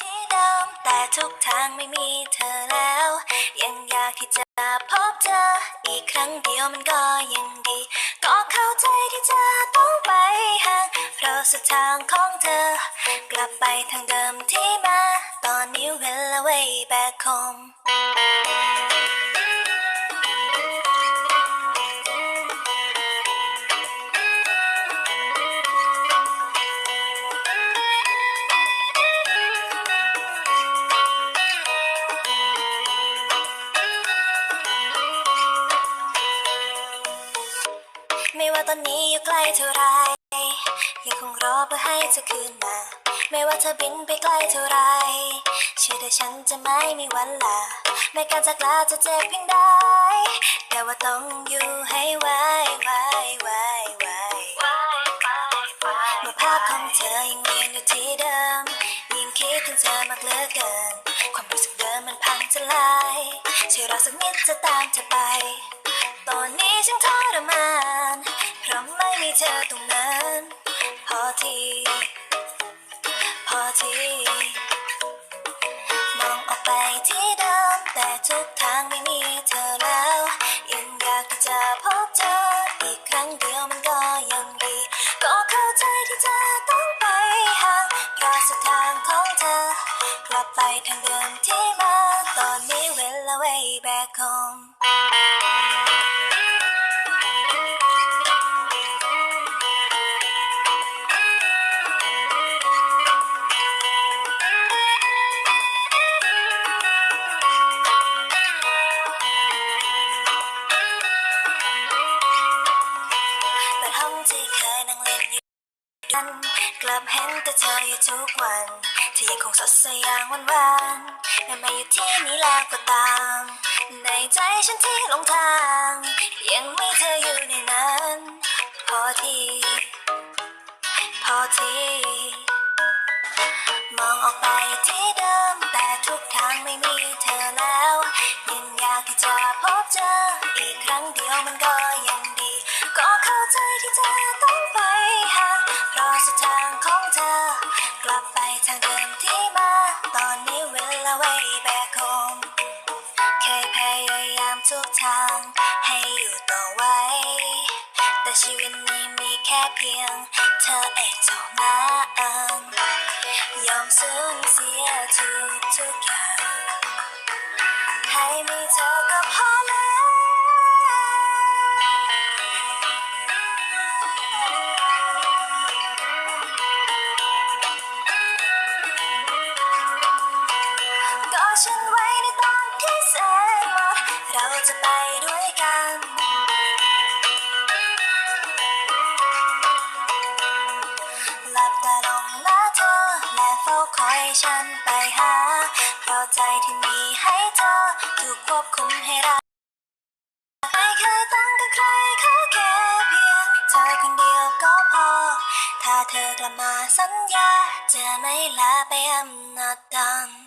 ที่เดิมแต่ทุกทางไม่มีเธอแล้ว ยังอยากที่จะพบเธอ อีกครั้งเดียวมันก็ยังดี ก็เข้าใจที่จะต้องไปห่างเพราะสุดทางของเธอ กลับไปทางเดิมที่มา ตอนนี้เวลา away back home ตอนนี้อยู่ไกลเท่าไรยังคงรอเพื่อให้เธอคืนมา ไม่ว่าเธอบินไปไกลเท่าไรเชื่อได้ฉันจะไม่มีวันลาแม้การจากลาจะเจ็บเพียงใดแต่ว่าต้องอยู่ให้ไวไวไวไวเมื่อภาพของเธอยังเวียนอยู่ที่เดิมยิ่งคิดถึงเธอมากเหลือเกิน ความรู้สึกเดิมมันพังทลายช่วยรอสักนิดจะตามเธอไป ตอนนี้ฉัน เธอตรงนั้นพอที พอที มองออกไปที่เดิมแต่ทุกทางไม่มีเธอแล้ว ยังอยากที่จะพบเจออีกครั้งเดียวมันก็ยังดี ก็เข้าใจที่เธอต้องไปห่างเพราะสุดทางของเธอกลับไปทางเดิมที่มาตอนนี้เวลา way back home กัน กลับเห็นแต่เธออยู่ทุกวันที่ยังคงสดใสอย่างวานวานแม้มาอยู่ที่นี้แล้วก็ตาม ในใจฉันที่หลงทาง ยังมีเธออยู่ในนั้น พอที พอที มองออกไปที่เดิมแต่ทุกทางไม่มี แต่ชีวิตนี้มีแค่เพียง เธอเองเท่านั้นยอมสูญเสียทุกทุกอย่างให้มีเธอก็พอแล้วก็ฉันไว้ในตอนที่แสนหมดเราจะไปด้วยกัน หลับตาลงละเธอ และเฝ้าคอยฉันไปหา เพราะใจที่มีให้เธอ ถูกควบคุมให้รักไม่เคยต้องกับใครเขาแค่เพียงเธอคนเดียวก็พอ ถ้าเธอกลับมาสัญญา จะไม่ลาไปอำนาจดัง